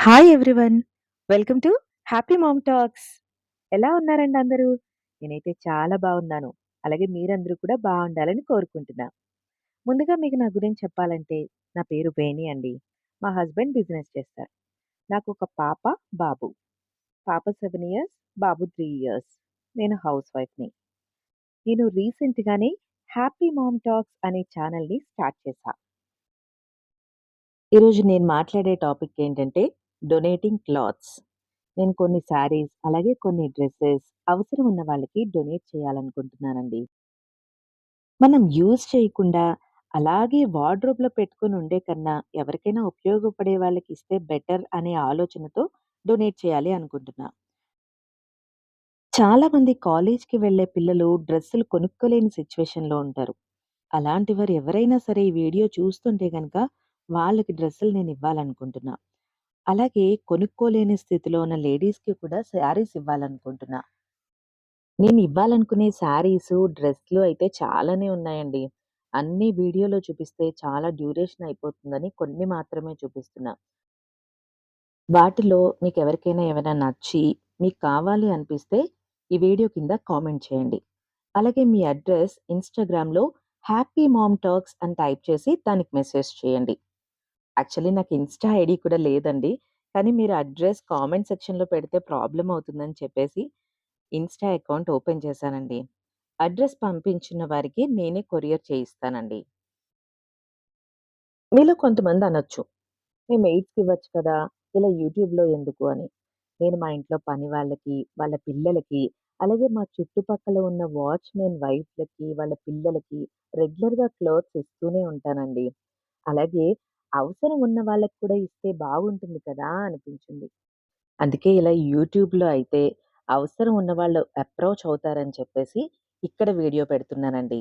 Hi everyone. Welcome to Happy Mom Talks. ఎలా ఉన్నారండి అందరూ? నేనైతే చాలా బాగున్నాను. అలాగే మీరందరూ కూడా బాగుండాలని కోరుకుంటున్నా. ముందుగా మీకు నా గురించి చెప్పాలంటే నా పేరు వేణి అండి. మా హస్బెండ్ బిజినెస్ చేస్తారు. నాకు ఒక పాప, బాబు. పాప సెవెన్ ఇయర్స్, బాబు త్రీ ఇయర్స్. నేను హౌస్ వైఫ్‌ని. నేను రీసెంట్‌గానే హ్యాపీ మామ్ టాక్స్ అనే ఛానల్ని స్టార్ట్ చేశా. ఈరోజు నేను మాట్లాడే టాపిక్ ఏంటంటే డొనేటింగ్ క్లాత్స్. నేను కొన్ని శారీస్, అలాగే కొన్ని డ్రెస్సెస్ అవసరం ఉన్న వాళ్ళకి డొనేట్ చేయాలనుకుంటున్నానండి. మనం యూజ్ చేయకుండా అలాగే వార్డ్‌రోబ్‌లో పెట్టుకొని ఉండే కన్నా ఎవరికైనా ఉపయోగపడే వాళ్ళకి ఇస్తే బెటర్ అనే ఆలోచనతో డొనేట్ చేయాలి అనుకుంటున్నా. చాలామంది కాలేజ్‌కి వెళ్ళే పిల్లలు డ్రెస్సులు కొనుక్కోలేని సిట్యుయేషన్‌లో ఉంటారు. అలాంటి వారు ఎవరైనా సరే ఈ వీడియో చూస్తుంటే గనక వాళ్ళకి డ్రెస్సులు నేను ఇవ్వాలనుకుంటున్నాను అలాగే కొనుక్కోలేని స్థితిలో ఉన్న లేడీస్‌కి కూడా శారీస్ ఇవ్వాలనుకుంటున్నా. నేను ఇవ్వాలనుకునే శారీసు, డ్రెస్‌లు అయితే చాలానే ఉన్నాయండి. అన్నీ వీడియోలో చూపిస్తే చాలా డ్యూరేషన్ అయిపోతుందని కొన్ని మాత్రమే చూపిస్తున్నా. వాటిలో మీకెవరికైనా ఏమైనా నచ్చి, మీకు కావాలి అనిపిస్తే ఈ వీడియో కింద కామెంట్ చేయండి. అలాగే మీ అడ్రెస్ ఇన్‌స్టాగ్రామ్‌లో హ్యాపీ మామ్ టాక్స్ అని టైప్ చేసి దానికి మెసేజ్ చేయండి. యాక్చువల్లీ నాకు ఇన్‌స్టా ఐడి కూడా లేదండి. కానీ మీరు అడ్రస్ కామెంట్ సెక్షన్‌లో పెడితే ప్రాబ్లం అవుతుందని చెప్పేసి ఇన్‌స్టా అకౌంట్ ఓపెన్ చేశానండి. అడ్రస్ పంపించిన వారికి నేనే కొరియర్ చేయిస్తానండి. మీలో కొంతమంది అనొచ్చు. మేము ఎయిడ్స్‌కి ఇవ్వచ్చు కదా! ఇలా యూట్యూబ్‌లో ఎందుకు అని. నేను మా ఇంట్లో పని వాళ్ళకి, వాళ్ళ పిల్లలకి, అలాగే మా చుట్టుపక్కల ఉన్న వాచ్‌మెన్ వైఫ్‌లకి, వాళ్ళ పిల్లలకి రెగ్యులర్‌గా క్లోత్స్ ఇస్తూనే ఉంటానండి. అలాగే అవసరం ఉన్న వాళ్ళకి కూడా ఇస్తే బాగుంటుంది కదా! అనిపించింది. అందుకే ఇలా యూట్యూబ్‌లో అయితే అవసరం ఉన్నవాళ్ళు అప్రోచ్ అవుతారని చెప్పేసి ఇక్కడ వీడియో పెడుతున్నానండి.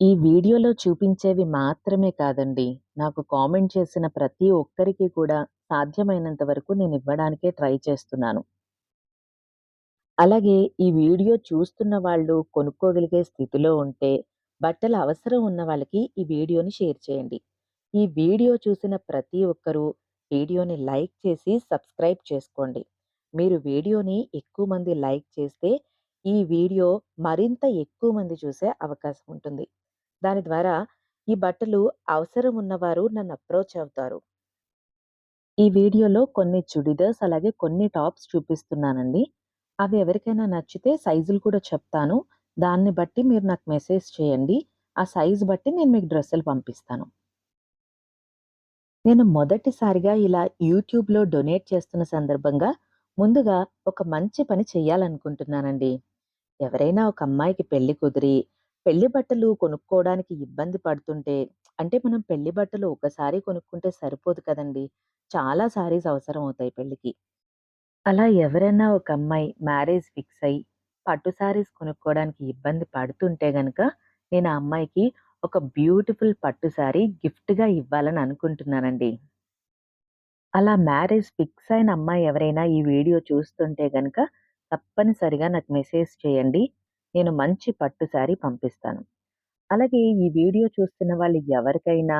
ఈ వీడియోలో చూపించేవి మాత్రమే కాదండి. నాకు కామెంట్ చేసిన ప్రతి ఒక్కరికి కూడా సాధ్యమైనంత వరకు నేను ఇవ్వడానికే ట్రై చేస్తున్నాను. అలాగే ఈ వీడియో చూస్తున్న వాళ్ళు కొనుక్కోగలిగే స్థితిలో ఉంటే బట్టలు అవసరం ఉన్న వాళ్ళకి ఈ వీడియోని షేర్ చేయండి. ఈ వీడియో చూసిన ప్రతి ఒక్కరూ వీడియోని లైక్ చేసి సబ్స్క్రైబ్ చేసుకోండి. మీరు వీడియోని ఎక్కువ మంది లైక్ చేస్తే ఈ వీడియో మరింత ఎక్కువ మంది చూసే అవకాశం ఉంటుంది. దాని ద్వారా ఈ బట్టలు అవసరం ఉన్నవారు నన్ను అప్రోచ్ అవుతారు. ఈ వీడియోలో కొన్ని చుడిదార్స్ అలాగే కొన్ని టాప్స్ చూపిస్తున్నానండి. అవి ఎవరికైనా నచ్చితే సైజులు కూడా చెప్తాను. దాన్ని బట్టి మీరు నాకు మెసేజ్ చేయండి. ఆ సైజ్ బట్టి నేను మీకు డ్రెస్సులు పంపిస్తాను. నేను మొదటిసారిగా ఇలా యూట్యూబ్‌లో డొనేట్ చేస్తున్న సందర్భంగా ముందుగా ఒక మంచి పని చేయాలనుకుంటున్నానండి. ఎవరైనా ఒక అమ్మాయికి పెళ్ళి కుదిరి, పెళ్ళి బట్టలు కొనుక్కోవడానికి ఇబ్బంది పడుతుంటే అంటే మనం పెళ్ళి బట్టలు ఒకసారి కొనుక్కుంటే సరిపోదు కదండీ! చాలా సారీస్ అవసరం అవుతాయి పెళ్ళికి. అలా ఎవరైనా ఒక అమ్మాయి మ్యారేజ్ ఫిక్స్ అయ్యి, పట్టు సారీస్ కొనుక్కోవడానికి ఇబ్బంది పడుతుంటే గనక నేను ఆ అమ్మాయికి ఒక బ్యూటిఫుల్ పట్టు శారీ గిఫ్ట్‌గా ఇవ్వాలని అనుకుంటున్నానండి. అలా మ్యారేజ్ ఫిక్స్ అయిన అమ్మాయి ఎవరైనా ఈ వీడియో చూస్తుంటే గనక తప్పనిసరిగా నాకు మెసేజ్ చేయండి. నేను మంచి పట్టు శారీ పంపిస్తాను. అలాగే ఈ వీడియో చూస్తున్న వాళ్ళు ఎవరికైనా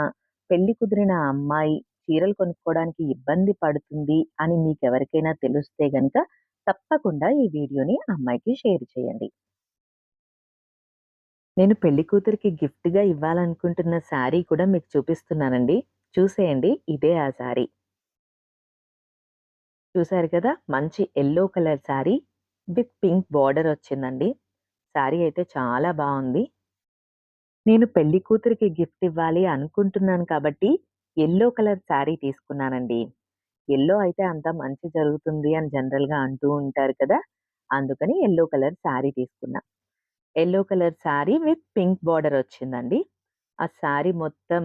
పెళ్ళి కుదిరిన అమ్మాయి చీరలు కొనుక్కోవడానికి ఇబ్బంది పడుతుంది అని మీకు ఎవరికైనా తెలిస్తే గనక తప్పకుండా ఈ వీడియోని ఆ అమ్మాయికి షేర్ చేయండి. నేను పెళ్ళి కూతురికి గిఫ్ట్‌గా ఇవ్వాలనుకుంటున్న శారీ కూడా మీకు చూపిస్తున్నానండి. చూసేయండి. ఇదే ఆ శారీ. చూసారు కదా! మంచి yellow colour sari with pink border వచ్చిందండి. శారీ అయితే చాలా బాగుంది నేను పెళ్ళి కూతురికి గిఫ్ట్ ఇవ్వాలి అనుకుంటున్నాను కాబట్టి ఎల్లో కలర్ శారీ తీసుకున్నానండి. ఎల్లో అయితే అంత మంచి జరుగుతుంది అని జనరల్‌గా అంటూ ఉంటారు కదా! అందుకని ఎల్లో కలర్ శారీ తీసుకున్నా. Yellow colour sari with pink border వచ్చిందండి. ఆ శారీ మొత్తం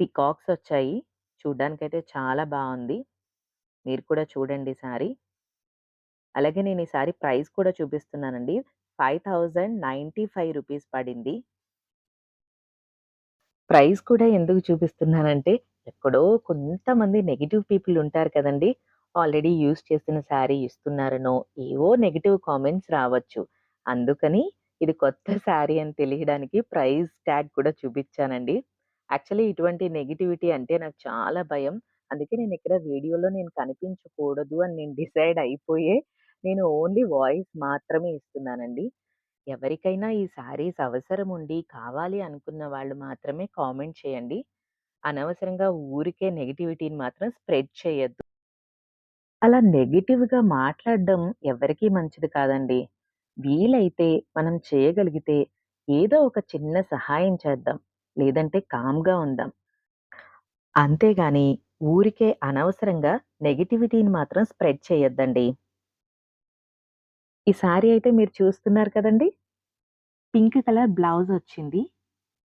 పీకాక్స్ వచ్చాయి. చూడ్డానికైతే చాలా బాగుంది మీరు కూడా చూడండి శారీ. అలాగే నేను ఈ శారీ ప్రైస్ కూడా చూపిస్తున్నానండి. రూ. 5095 పడింది. ప్రైస్ కూడా ఎందుకు చూపిస్తున్నానంటే ఎక్కడో కొంతమంది నెగిటివ్ పీపుల్ ఉంటారు కదండీ! ఆల్రెడీ యూజ్ చేసిన శారీ ఇస్తున్నారనో, ఏవో నెగిటివ్ కామెంట్స్ రావచ్చు. అందుకని ఇది కొత్త శారీ అని తెలియడానికి ప్రైస్ ట్యాగ్ కూడా చూపించానండి యాక్చువల్లీ ఇటువంటి నెగిటివిటీ అంటే నాకు చాలా భయం. అందుకే నేను ఇక్కడ వీడియోలో నేను కనిపించకూడదు అని నేను డిసైడ్ అయిపోయే నేను ఓన్లీ వాయిస్ మాత్రమే ఇస్తున్నానండి. ఎవరికైనా ఈ శారీస్ అవసరం ఉండి, కావాలి అనుకున్న వాళ్ళు మాత్రమే కామెంట్ చేయండి. అనవసరంగా ఊరికే నెగటివిటీని మాత్రం స్ప్రెడ్ చేయొద్దు. అలా నెగిటివ్గా మాట్లాడడం ఎవరికీ మంచిది కాదండి. వీలైతే మనం చేయగలిగితే ఏదో ఒక చిన్న సహాయం చేద్దాం. లేదంటే కామ్‌గా ఉందాం. అంతేగాని ఊరికే అనవసరంగా నెగటివిటీని మాత్రం స్ప్రెడ్ చేయొద్దండి. ఈ శారీ అయితే మీరు చూస్తున్నారు కదండీ! పింక్ కలర్ బ్లౌజ్ వచ్చింది.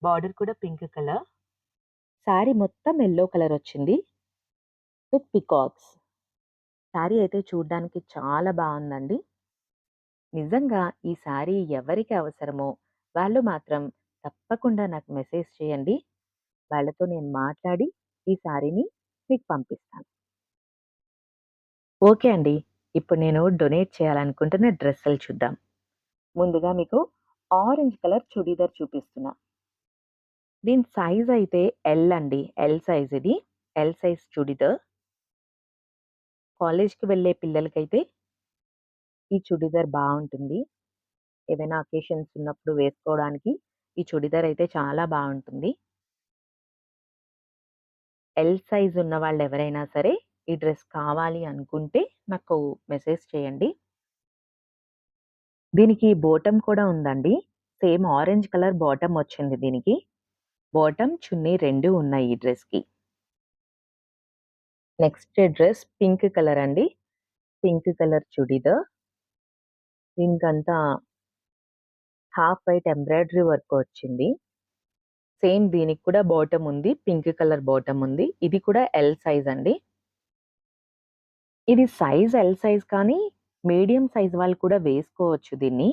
బార్డర్ కూడా పింక్ కలర్. శారీ మొత్తం ఎల్లో కలర్ వచ్చింది. With peacocks. శారీ అయితే చూడడానికి చాలా బాగుందండి నిజంగా ఈ శారీ ఎవరికి అవసరమో వాళ్ళు మాత్రం తప్పకుండా నాకు మెసేజ్ చేయండి. వాళ్ళతో నేను మాట్లాడి ఈ శారీని మీకు పంపిస్తాను. ఓకే అండి. ఇప్పుడు నేను డొనేట్ చేయాలనుకుంటున్న డ్రెస్సులు చూద్దాం. ముందుగా మీకు ఆరెంజ్ కలర్ చుడీదార్ చూపిస్తున్నా. దీని సైజ్ అయితే ఎల్ అండి. ఎల్ సైజ్ ఇది. L size churidar. కాలేజ్‌కి వెళ్ళే పిల్లలకైతే ఈ చుడిదార్ బాగుంటుంది ఏవైనా అకేషన్స్ ఉన్నప్పుడు వేసుకోవడానికి ఈ చుడిదార్ అయితే చాలా బాగుంటుంది ఎల్ సైజ్ ఉన్న వాళ్ళు ఎవరైనా సరే ఈ డ్రెస్ కావాలి అనుకుంటే నాకు మెసేజ్ చేయండి. దీనికి బోటం కూడా ఉందండి. సేమ్ ఆరెంజ్ కలర్ బాటమ్ వచ్చింది దీనికి. బాటమ్, చున్నీ రెండు ఉన్నాయి ఈ డ్రెస్‌కి. నెక్స్ట్ డ్రెస్ పింక్ కలర్ అండి. పింక్ కలర్ చుడిదార్ దీనికంతా హాఫ్ వైట్ ఎంబ్రాయిడరీ వర్క్ వచ్చింది. సేమ్ దీనికి కూడా బాటమ్ ఉంది. పింక్ కలర్ బాటమ్ ఉంది. ఇది కూడా ఎల్ సైజ్ అండి. ఇది సైజ్ ఎల్ సైజ్ కానీ మీడియం సైజ్ వాళ్ళు కూడా వేసుకోవచ్చు దీన్ని.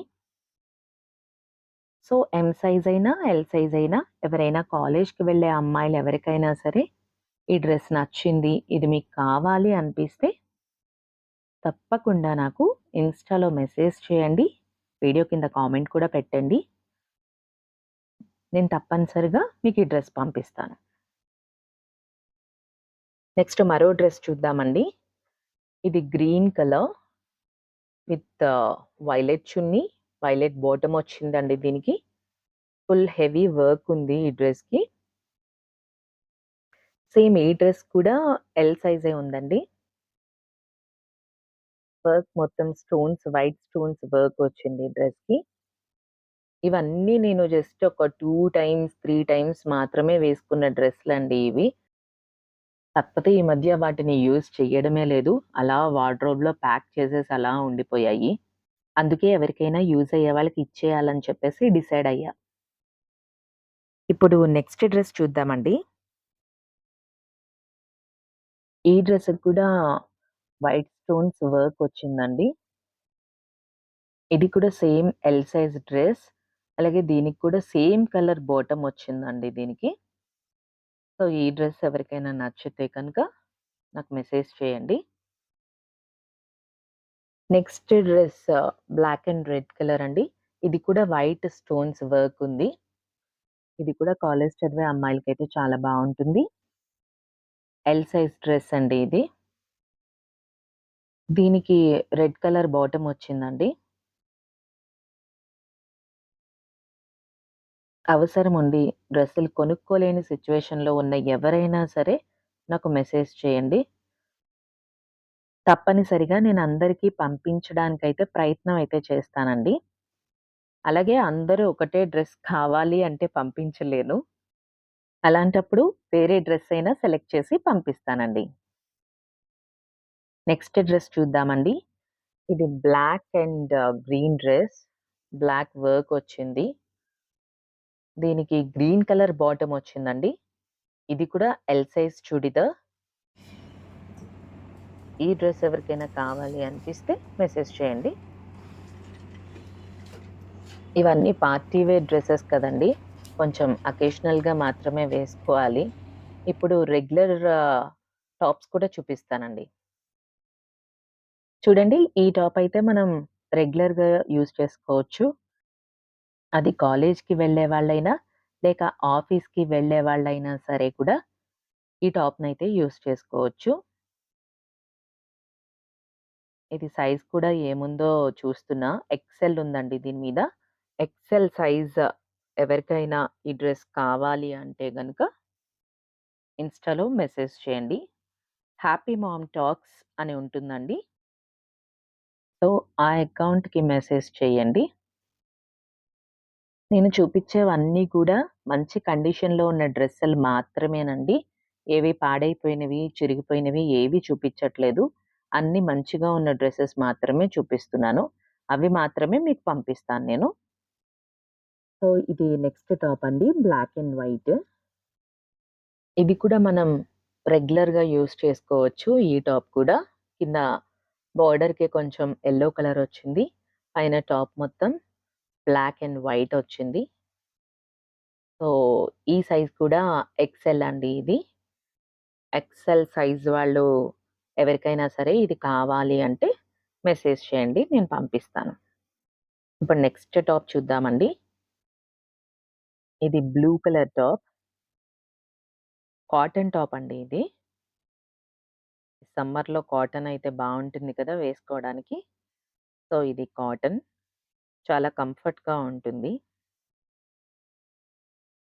సో, ఎం సైజ్ అయినా, ఎల్ సైజ్ అయినా ఎవరైనా కాలేజ్‌కి వెళ్ళే అమ్మాయిలు ఎవరికైనా సరే ఈ డ్రెస్ నచ్చింది. ఇది మీకు కావాలి అనిపిస్తే తప్పకుండా నాకు ఇన్‌స్టాలో మెసేజ్ చేయండి. వీడియో కింద కామెంట్ కూడా పెట్టండి. నేను తప్పనిసరిగా మీకు ఈ డ్రెస్ పంపిస్తాను. నెక్స్ట్ మరో డ్రెస్ చూద్దామండి. ఇది green colour with violet chunni, violet bottom వచ్చిందండి దీనికి. ఫుల్ హెవీ వర్క్ ఉంది ఈ డ్రెస్‌కి. సేమ్ ఈ డ్రెస్ కూడా ఎల్ సైజే ఉందండి. వర్క్ మొత్తం స్టోన్స్, వైట్ స్టోన్స్ వర్క్ వచ్చింది డ్రెస్ డ్రెస్‌కి. ఇవన్నీ నేను జస్ట్ ఒక టూ టైమ్స్, త్రీ టైమ్స్ మాత్రమే వేసుకున్న డ్రెస్‌లండి ఇవి. కాకపోతే ఈ మధ్య వాటిని యూజ్ చేయడమే లేదు. అలా వార్డ్‌రోబ్‌లో ప్యాక్ చేసేసి అలా ఉండిపోయాయి. అందుకే ఎవరికైనా యూజ్ అయ్యే వాళ్ళకి ఇచ్చేయాలని చెప్పేసి డిసైడ్ అయ్యా. ఇప్పుడు నెక్స్ట్ డ్రెస్ చూద్దామండి. ఈ డ్రెస్ కూడా వైట్ స్టోన్స్ వర్క్ వచ్చిందండి. ఇది కూడా సేమ్ ఎల్ సైజ్ డ్రెస్. అలాగే దీనికి కూడా సేమ్ కలర్ బాటమ్ వచ్చిందండి దీనికి. సో, ఈ డ్రెస్ ఎవరికైనా నచ్చితే కనుక నాకు మెసేజ్ చేయండి. Next dress black and red colour అండి. ఇది కూడా వైట్ స్టోన్స్ వర్క్ ఉంది. ఇది కూడా కాలేజ్ చదివే అమ్మాయిలకైతే చాలా బాగుంటుంది ఎల్ సైజ్ డ్రెస్ అండి ఇది. దీనికి రెడ్ కలర్ బాటమ్ వచ్చిందండి. అవసరం ఉంది డ్రెస్సులు కొనుక్కోలేని సిచ్యువేషన్లో ఉన్న ఎవరైనా సరే నాకు మెసేజ్ చేయండి. తప్పనిసరిగా నేను అందరికీ పంపించడానికైతే ప్రయత్నం అయితే చేస్తానండి. అలాగే అందరూ ఒకటే డ్రెస్ కావాలి అంటే పంపించలేను. అలాంటప్పుడు వేరే డ్రెస్ అయినా సెలెక్ట్ చేసి పంపిస్తానండి. నెక్స్ట్ డ్రెస్ చూద్దామండి. ఇది black and green dress. Black work వచ్చింది. దీనికి గ్రీన్ కలర్ బాటమ్ వచ్చిందండి. ఇది కూడా ఎల్ సైజ్ చుడీదార్. ఈ డ్రెస్ ఎవరికైనా కావాలి అనిపిస్తే మెసేజ్ చేయండి. ఇవన్నీ పార్టీ వేర్ డ్రెస్సెస్ కదండీ! కొంచెం అకేషనల్‌గా మాత్రమే వేసుకోవాలి. ఇప్పుడు రెగ్యులర్ టాప్స్ uh, కూడా చూపిస్తానండి. చూడండి ఈ టాప్ అయితే మనం రెగ్యులర్‌గా యూజ్ చేసుకోవచ్చు. అది కాలేజ్‌కి వెళ్ళే వాళ్ళైనా, లేక ఆఫీస్‌కి వెళ్ళే వాళ్ళైనా సరే కూడా ఈ టాప్‌నైతే యూజ్ చేసుకోవచ్చు. ఇది సైజ్ కూడా ఏముందో చూస్తున్నా. ఎక్సెల్ ఉందండి దీని మీద. ఎక్సెల్ సైజ్ ఎవరికైనా ఈ డ్రెస్ కావాలి అంటే గనుక ఇన్‌స్టాలో మెసేజ్ చేయండి. హ్యాపీ మామ్ టాక్స్ అని ఉంటుందండి. సో, ఆ అకౌంట్‌కి మెసేజ్ చేయండి. నేను చూపించేవన్నీ కూడా మంచి కండిషన్‌లో ఉన్న డ్రెస్సులు మాత్రమేనండి. ఏవి పాడైపోయినవి, చిరిగిపోయినవి ఏవి చూపించట్లేదు అన్నీ మంచిగా ఉన్న డ్రెస్సెస్ మాత్రమే చూపిస్తున్నాను. అవి మాత్రమే మీకు పంపిస్తాను నేను. సో, ఇది నెక్స్ట్ టాప్ అండి. Black and white. ఇది కూడా మనం రెగ్యులర్‌గా యూజ్ చేసుకోవచ్చు. ఈ టాప్ కూడా. కింద బార్డర్కి కొంచెం ఎల్లో కలర్ వచ్చింది. పైన టాప్ మొత్తం బ్లాక్ అండ్ వైట్ వచ్చింది. సో, ఈ సైజ్ కూడా ఎక్సెల్ అండి ఇది. ఎక్సెల్ సైజ్ వాళ్ళు ఎవరికైనా సరే ఇది కావాలి అంటే మెసేజ్ చేయండి. నేను పంపిస్తాను. ఇప్పుడు నెక్స్ట్ టాప్ చూద్దామండి. ఇది blue colour top. Cotton top అండి ఇది. సమ్మర్‌లో కాటన్ అయితే బాగుంటుంది కదా! వేసుకోవడానికి. సో, ఇది కాటన్. చాలా కంఫర్ట్‌గా ఉంటుంది.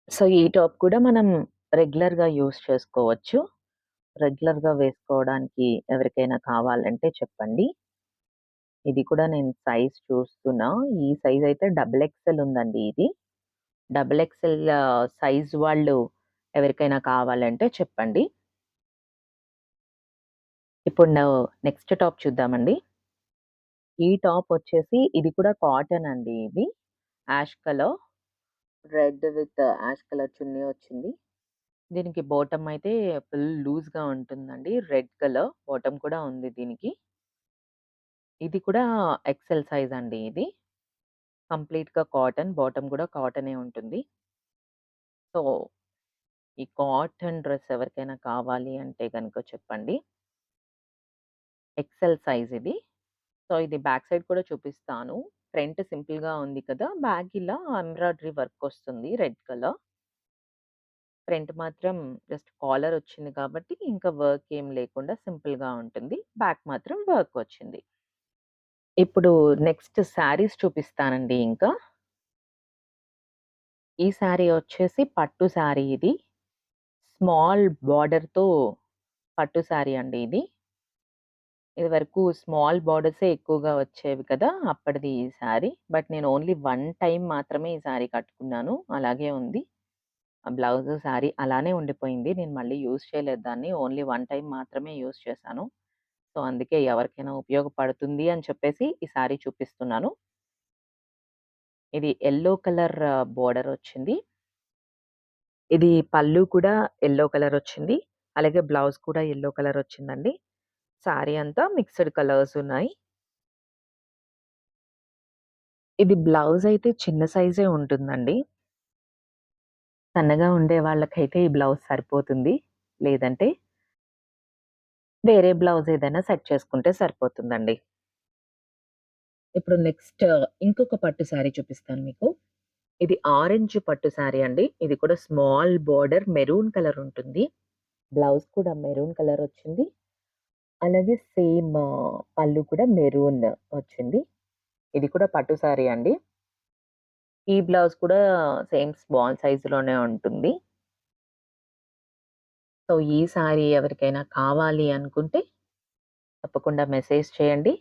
సో, ఈ టాప్ కూడా మనం రెగ్యులర్‌గా యూస్ చేసుకోవచ్చు. రెగ్యులర్‌గా వేసుకోవడానికి ఎవరికైనా కావాలంటే చెప్పండి. ఇది కూడా నేను సైజ్ చూస్తున్నా. ఈ సైజ్ అయితే డబుల్ ఎక్సెల్ ఉందండి ఇది. డబుల్ ఎక్సెల్ సైజ్ వాళ్ళు ఎవరికైనా కావాలంటే చెప్పండి. ఇప్పుడు నెక్స్ట్ టాప్ చూద్దామండి. ఈ టాప్ వచ్చేసి ఇది కూడా కాటన్ అండి ఇది. Ash colour. Red with ash colour chunni వచ్చింది. దీనికి బాటమ్ అయితే ఫుల్ లూజ్‌గా ఉంటుందండి. రెడ్ కలర్ బాటమ్ కూడా ఉంది దీనికి. ఇది కూడా ఎక్సెల్ సైజ్ అండి ఇది. కంప్లీట్‌గా కాటన్. బాటమ్ కూడా కాటనే ఉంటుంది. సో, ఈ కాటన్ డ్రెస్ ఎవరికైనా కావాలి అంటే కనుక చెప్పండి. ఎక్సెల్ సైజ్ ఇది. సో, ఇది బ్యాక్ సైడ్ కూడా చూపిస్తాను. ఫ్రంట్ సింపుల్‌గా ఉంది కదా! బ్యాగ్ ఇలా ఎంబ్రాయిడరీ వర్క్ వస్తుంది రెడ్ కలర్. ఫ్రంట్ మాత్రం జస్ట్ కాలర్ వచ్చింది కాబట్టి ఇంకా వర్క్ ఏం లేకుండా సింపుల్‌గా ఉంటుంది. బ్యాక్ మాత్రం వర్క్ వచ్చింది. ఇప్పుడు నెక్స్ట్ శారీస్ చూపిస్తానండి ఇంకా. ఈ శారీ వచ్చేసి పట్టు శారీ ఇది. స్మాల్ బార్డర్‌తో పట్టు శారీ అండి ఇది. ఇదివరకు స్మాల్ బార్డర్సే ఎక్కువగా వచ్చేవి కదా! అప్పటిది ఈ శారీ. బట్ నేను ఓన్లీ వన్ టైం మాత్రమే ఈ శారీ కట్టుకున్నాను. అలాగే ఉంది. ఆ బ్లౌజ్ శారీ అలానే ఉండిపోయింది. నేను మళ్ళీ యూజ్ చేయలేదు దాన్ని. ఓన్లీ వన్ టైం మాత్రమే యూజ్ చేశాను. సో, అందుకే ఎవరికైనా ఉపయోగపడుతుంది అని చెప్పేసి ఈ శారీ చూపిస్తున్నాను. ఇది ఎల్లో కలర్ బోర్డర్ వచ్చింది. ఇది పళ్ళు కూడా ఎల్లో కలర్ వచ్చింది. అలాగే బ్లౌజ్ కూడా ఎల్లో కలర్ వచ్చిందండి. శారీ అంతా మిక్స్డ్ కలర్స్ ఉన్నాయి. ఇది బ్లౌజ్ అయితే చిన్న సైజే ఉంటుందండి. సన్నగా ఉండే వాళ్ళకైతే ఈ బ్లౌజ్ సరిపోతుంది. లేదంటే వేరే బ్లౌజ్ ఏదైనా సెట్ చేసుకుంటే సరిపోతుందండి. ఇప్పుడు నెక్స్ట్ ఇంకొక పట్టు శారీ చూపిస్తాను మీకు. ఇది ఆరెంజ్ పట్టు శారీ అండి. ఇది కూడా స్మాల్ బార్డర్ మెరూన్ కలర్ ఉంటుంది. బ్లౌజ్ కూడా మెరూన్ కలర్ వచ్చింది. అలాగే సేమ్ పళ్ళు కూడా మెరూన్ వచ్చింది. ఇది కూడా పట్టు సారీ అండి. ఈ బ్లౌజ్ కూడా సేమ్ స్మాల్ సైజ్‌లోనే ఉంటుంది. సో, ఈ సారీ ఎవరికైనా కావాలి అనుకుంటే తప్పకుండా మెసేజ్ చేయండి.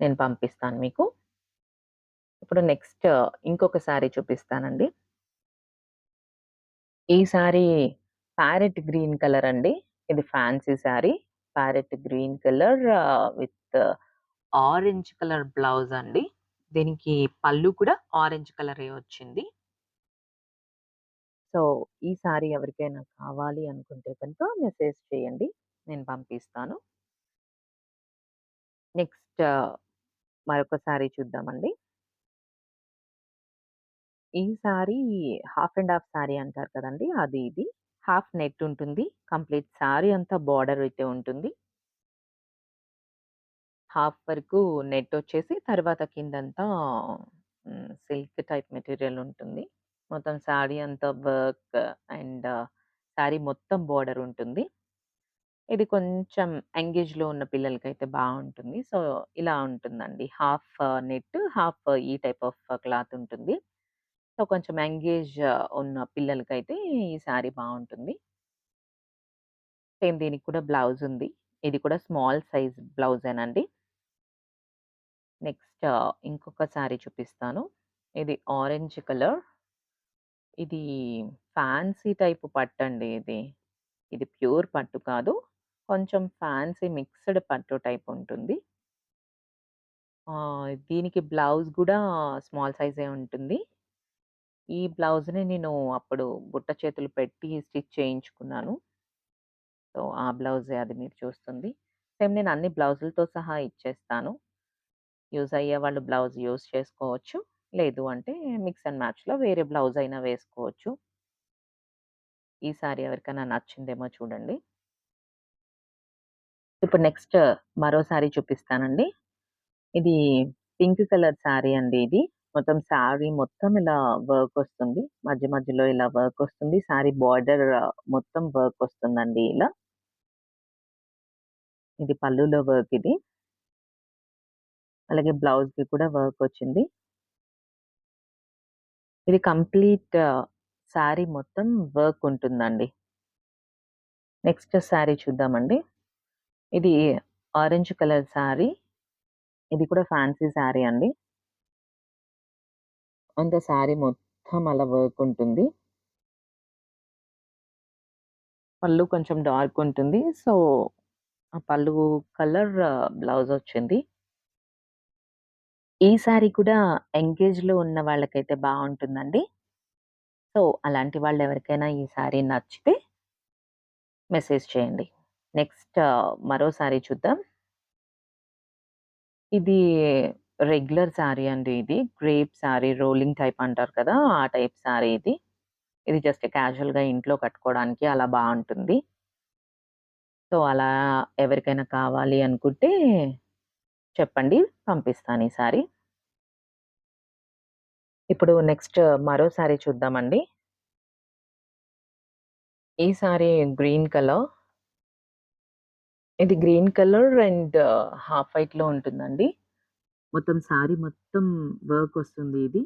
నేను పంపిస్తాను మీకు. ఇప్పుడు నెక్స్ట్ ఇంకొక శారీ చూపిస్తానండి. ఈ సారీ ప్యారెట్ గ్రీన్ కలర్ అండి. ఇది fancy sari parrot green colour with orange colour blouse అండి. దీనికి పళ్ళు కూడా ఆరెంజ్ కలరే వచ్చింది. సో, ఈ సారీ ఎవరికైనా కావాలి అనుకుంటే కనుక మెసేజ్ చేయండి. నేను పంపిస్తాను. నెక్స్ట్ మరొక సారీ చూద్దామండి. ఈ sari half and half sari అంటారు కదండీ! అది ఇది. హాఫ్ నెట్ ఉంటుంది. కంప్లీట్ సారీ అంతా బోర్డర్ అయితే ఉంటుంది. హాఫ్ వరకు నెట్ వచ్చేసి తర్వాత కిందంతా సిల్క్ టైప్ మెటీరియల్ ఉంటుంది. మొత్తం శారీ అంతా వర్క్ అండ్ శారీ మొత్తం బార్డర్ ఉంటుంది. ఇది కొంచెం యంగేజ్‌లో ఉన్న పిల్లలకి అయితే బాగుంటుంది సో, ఇలా ఉంటుందండి. హాఫ్ నెట్, హాఫ్ ఈ టైప్ ఆఫ్ క్లాత్ ఉంటుంది. సో, కొంచెం యంగేజ్ ఉన్న పిల్లలకైతే ఈ శారీ బాగుంటుంది సేమ్ దీనికి కూడా బ్లౌజ్ ఉంది. ఇది కూడా స్మాల్ సైజ్ బ్లౌజేనండి. నెక్స్ట్ ఇంకొక శారీ చూపిస్తాను. ఇది ఆరెంజ్ కలర్. ఇది ఫ్యాన్సీ టైపు పట్టు అండి ఇది. ఇది ప్యూర్ పట్టు కాదు. కొంచెం ఫ్యాన్సీ మిక్స్‌డ్ పట్టు టైప్ ఉంటుంది. ఆహ్, దీనికి బ్లౌజ్ కూడా స్మాల్ సైజే ఉంటుంది. ఈ బ్లౌజ్‌ని నేను అప్పుడు బుట్ట చేతులు పెట్టి స్టిచ్ చేయించుకున్నాను. సో, ఆ బ్లౌజే అది మీరు చూస్తుంది. సేమ్ నేను అన్ని బ్లౌజులతో సహా ఇచ్చేస్తాను. యూజ్ అయ్యే వాళ్ళు బ్లౌజ్ యూజ్ చేసుకోవచ్చు. లేదు అంటే మిక్స్ అండ్ మ్యాచ్‌లో వేరే బ్లౌజ్ అయినా వేసుకోవచ్చు. ఈ సారీ ఎవరికైనా నచ్చిందేమో చూడండి. ఇప్పుడు నెక్స్ట్ మరో శారీ చూపిస్తానండి. ఇది పింక్ కలర్ శారీ అండి ఇది. మొత్తం శారీ మొత్తం ఇలా వర్క్ వస్తుంది. మధ్య మధ్యలో ఇలా వర్క్ వస్తుంది. శారీ బార్డర్ మొత్తం వర్క్ వస్తుందండి ఇలా. ఇది పళ్ళులో వర్క్ ఇది. అలాగే బ్లౌజ్కి కూడా వర్క్ వచ్చింది. ఇది కంప్లీట్ శారీ మొత్తం వర్క్ ఉంటుందండి. నెక్స్ట్ శారీ చూద్దామండి. ఇది ఆరెంజ్ కలర్ శారీ. ఇది కూడా ఫ్యాన్సీ శారీ అండి. అంత శారీ మొత్తం అలా వర్క్ ఉంటుంది. పళ్ళు కొంచెం డార్క్ ఉంటుంది. సో, ఆ పళ్ళు కలర్ బ్లౌజ్ వచ్చింది. ఈ సారీ కూడా ఎంగేజ్‌లో ఉన్న వాళ్ళకైతే బావుంటుందండి. సో, అలాంటి వాళ్ళు ఎవరికైనా ఈ సారీ నచ్చితే మెసేజ్ చేయండి. నెక్స్ట్ మరో సారీ చూద్దాం. ఇది రెగ్యులర్ శారీ అండి ఇది. గ్రేప్ శారీ రోలింగ్ టైప్ అంటారు కదా! ఆ టైప్ శారీ ఇది. ఇది జస్ట్ క్యాజువల్‌గా ఇంట్లో కట్టుకోవడానికి అలా బాగుంటుంది సో, అలా ఎవరికైనా కావాలి అనుకుంటే చెప్పండి. పంపిస్తాను ఈ సారీ ఇప్పుడు నెక్స్ట్ మరో సారీ చూద్దామండి. ఈ శారీ గ్రీన్ కలర్. ఇది గ్రీన్ కలర్ అండ్ హాఫ్ వైట్‌లో ఉంటుందండి. మొత్తం శారీ మొత్తం వర్క్ వస్తుంది ఇది.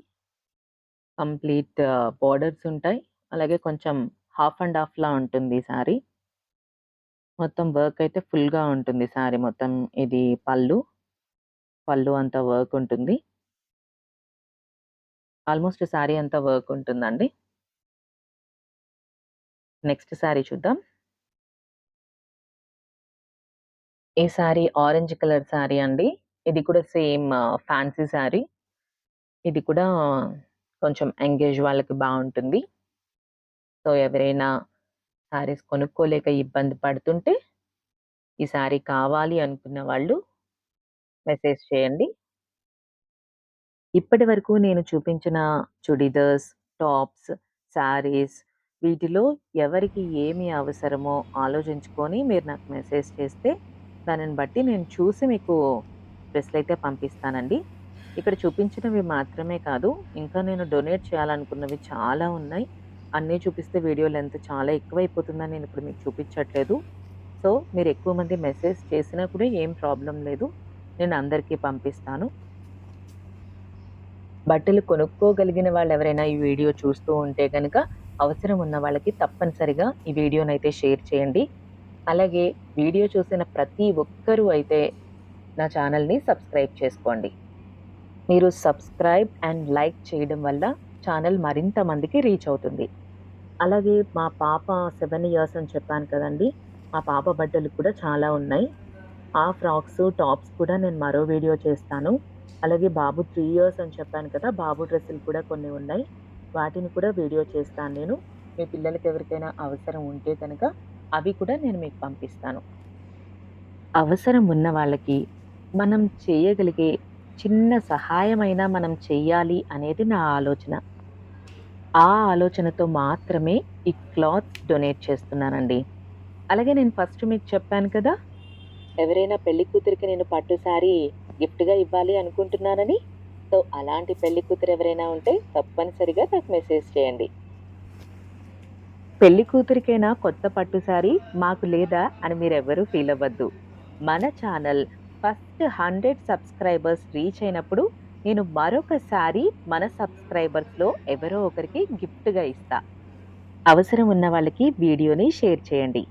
కంప్లీట్ బోర్డర్స్ ఉంటాయి. అలాగే కొంచెం హాఫ్ అండ్ హాఫ్‌లా ఉంటుంది సారీ మొత్తం వర్క్ అయితే ఫుల్‌గా ఉంటుంది సారీ మొత్తం. ఇది పళ్ళు. పళ్ళు అంతా వర్క్ ఉంటుంది. ఆల్‌మోస్ట్ శారీ అంతా వర్క్ ఉంటుందండి. నెక్స్ట్ సారీ చూద్దాం. ఈ శారీ ఆరెంజ్ కలర్ సారీ అండి. ఇది కూడా సేమ్ ఫ్యాన్సీ శారీ. ఇది కూడా కొంచెం ఎంగేజ్ వాళ్ళకి బాగుంటుంది సో, ఎవరైనా శారీస్ కొనుక్కోలేక ఇబ్బంది పడుతుంటే ఈ శారీ కావాలి అనుకున్న వాళ్ళు మెసేజ్ చేయండి. ఇప్పటి వరకు నేను చూపించిన చుడిదార్స్, టాప్స్, శారీస్ వీటిలో ఎవరికి ఏమి అవసరమో ఆలోచించుకొని మీరు నాకు మెసేజ్ చేస్తే దానిని బట్టి నేను చూసి మీకు డ్రెస్‌లయితే పంపిస్తానండి. ఇక్కడ చూపించినవి మాత్రమే కాదు. ఇంకా నేను డొనేట్ చేయాలనుకున్నవి చాలా ఉన్నాయి. అన్నీ చూపిస్తే వీడియో లెంత్ చాలా ఎక్కువైపోతుందని నేను ఇప్పుడు మీకు చూపించట్లేదు. సో, మీరు ఎక్కువ మంది మెసేజ్ చేసినా కూడా ఏం ప్రాబ్లం లేదు. నేను అందరికీ పంపిస్తాను. బట్టలు కొనుక్కోగలిగిన వాళ్ళు ఎవరైనా ఈ వీడియో చూస్తూ ఉంటే కనుక అవసరం ఉన్న వాళ్ళకి తప్పనిసరిగా ఈ వీడియోనైతే షేర్ చేయండి. అలాగే వీడియో చూసిన ప్రతి ఒక్కరూ అయితే నా ఛానల్‌ని సబ్స్క్రైబ్ చేసుకోండి. మీరు సబ్స్క్రైబ్ అండ్ లైక్ చేయడం వల్ల ఛానల్ మరింత మందికి రీచ్ అవుతుంది. అలాగే మా పాప సెవెన్ ఇయర్స్ అని చెప్పాను కదండీ! మా పాప బట్టలు కూడా చాలా ఉన్నాయి. ఆ ఫ్రాక్స్, టాప్స్ కూడా నేను మరో వీడియో చేస్తాను. అలాగే బాబు త్రీ ఇయర్స్ అని చెప్పాను కదా! బాబు డ్రెస్సులు కూడా కొన్ని ఉన్నాయి. వాటిని కూడా వీడియో చేస్తాను నేను. మీ పిల్లలకి ఎవరికైనా అవసరం ఉంటే కనుక అవి కూడా నేను మీకు పంపిస్తాను. అవసరం ఉన్న వాళ్ళకి మనం చేయగలిగే చిన్న సహాయమైనా మనం చెయ్యాలి అనేది నా ఆలోచన. ఆ ఆలోచనతో మాత్రమే ఈ క్లాత్ డొనేట్ చేస్తున్నానండి. అలాగే నేను ఫస్ట్ మీకు చెప్పాను కదా! ఎవరైనా పెళ్ళి కూతురికి నేను పట్టు గిఫ్ట్‌గా ఇవ్వాలి అనుకుంటున్నానని. సో, అలాంటి పెళ్ళి కూతురు ఎవరైనా ఉంటే తప్పనిసరిగా నాకు మెసేజ్ చేయండి. పెళ్ళి కూతురికైనా కొత్త పట్టు సారీ మాకు లేదా అని మీరెవ్వరూ ఫీల్ అవ్వద్దు మన channel first hundred subscribers reach అయినప్పుడు నేను మరొకసారి మన సబ్స్క్రైబర్స్లో ఎవరో ఒకరికి గిఫ్ట్గా ఇస్తా. అవసరం ఉన్న వాళ్ళకి వీడియోని షేర్ చేయండి.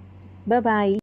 బాయ్